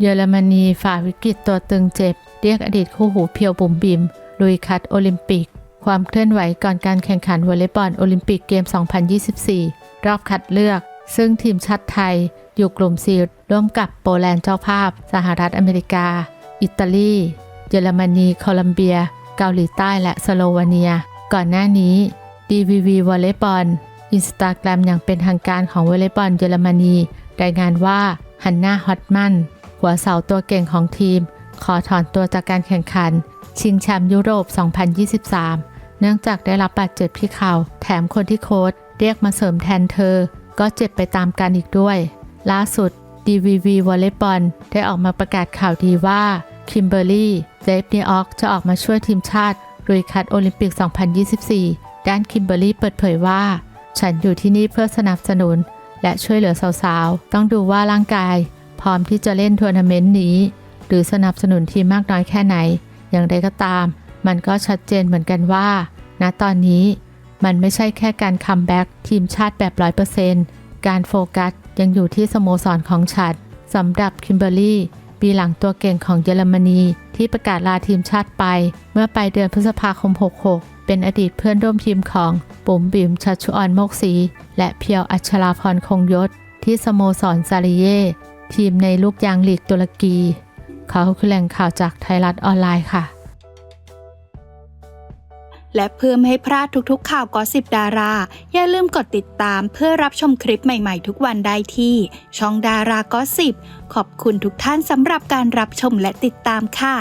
เยอรมนีฝ่าวิกฤตตัวตึงเจ็บ เรียกอดีตคู่หูเพียวบุ๋มบิมลุยคัดโอลิมปิก ความเคลื่อนไหวก่อนการแข่งขันวอลเลย์บอลโอลิมปิกเกม 2024 รอบคัดเลือก ซึ่งทีมชาติไทย อยู่กลุ่ม C ร่วมกับโปแลนด์เจ้าภาพ สหรัฐอเมริกา อิตาลี เยอรมนี โคลัมเบีย เกาหลีใต้และสโลวาเนีย ก่อนหน้านี้ DVV วอลเลย์บอลอินสตาแกรมอย่างเป็นทางการของวอลเลย์บอลเยอรมนี รายงานว่าฮันนาฮอตมัน หัวเสาตัวเก่งของทีม ขอถอนตัวจากการแข่งขัน ชิงแชมป์ยุโรป 2023 เนื่องจากได้รับบาดเจ็บที่เข่า แถมคนที่โค้ชเรียกมาเสริมแทนเธอ ก็เจ็บไปตามกันอีกด้วย ล่าสุด DVV วอลเลย์บอลได้ออกมาประกาศข่าวดีว่าคิมเบอร์รี่เจฟนีออกจะออกมาช่วยทีมชาติลุยคัดโอลิมปิก 2024 ด้านคิมเบอร์รี่เปิดเผยว่า ฉันอยู่ที่นี่เพื่อสนับสนุน และช่วยเหลือสาวๆ ต้องดูว่าร่างกาย พร้อมที่จะเล่นทัวร์นาเมนต์นี้ หรือสนับสนุนทีมมากน้อยแค่ไหน อย่างไรก็ตาม มันก็ชัดเจนเหมือนกันว่า ณตอนนี้มันไม่ใช่แค่การคัมแบ็กทีมชาติแบบร้อยเปอร์เซนต์การโฟกัสยังอยู่ที่สโมสรของฉันสำหรับคิมเบอร์รี่ปีหลังตัวเก่งของเยอรมนีที่ประกาศลาทีมชาติไป เมื่อปลายเดือนพฤษภาคม 66 เป็นอดีตเพื่อนร่วมทีมของบุ๋มบิมชัชชุออนโมกศรีและเพียวอัชราพรคงยศ ที่สโมสรซาริเย ทีมในลูกยางลีกตุรกี เขาคือแหล่งข่าวจากไทยรัฐออนไลน์ค่ะ และเพื่อไม่ให้พลาดทุกๆ ข่าวกอสิบดารา อย่าลืมกดติดตามเพื่อรับชมคลิปใหม่ๆ ทุกวันได้ที่ ช่องดารากอสิบขอบคุณทุกท่านสำหรับการรับชมและติดตามค่ะ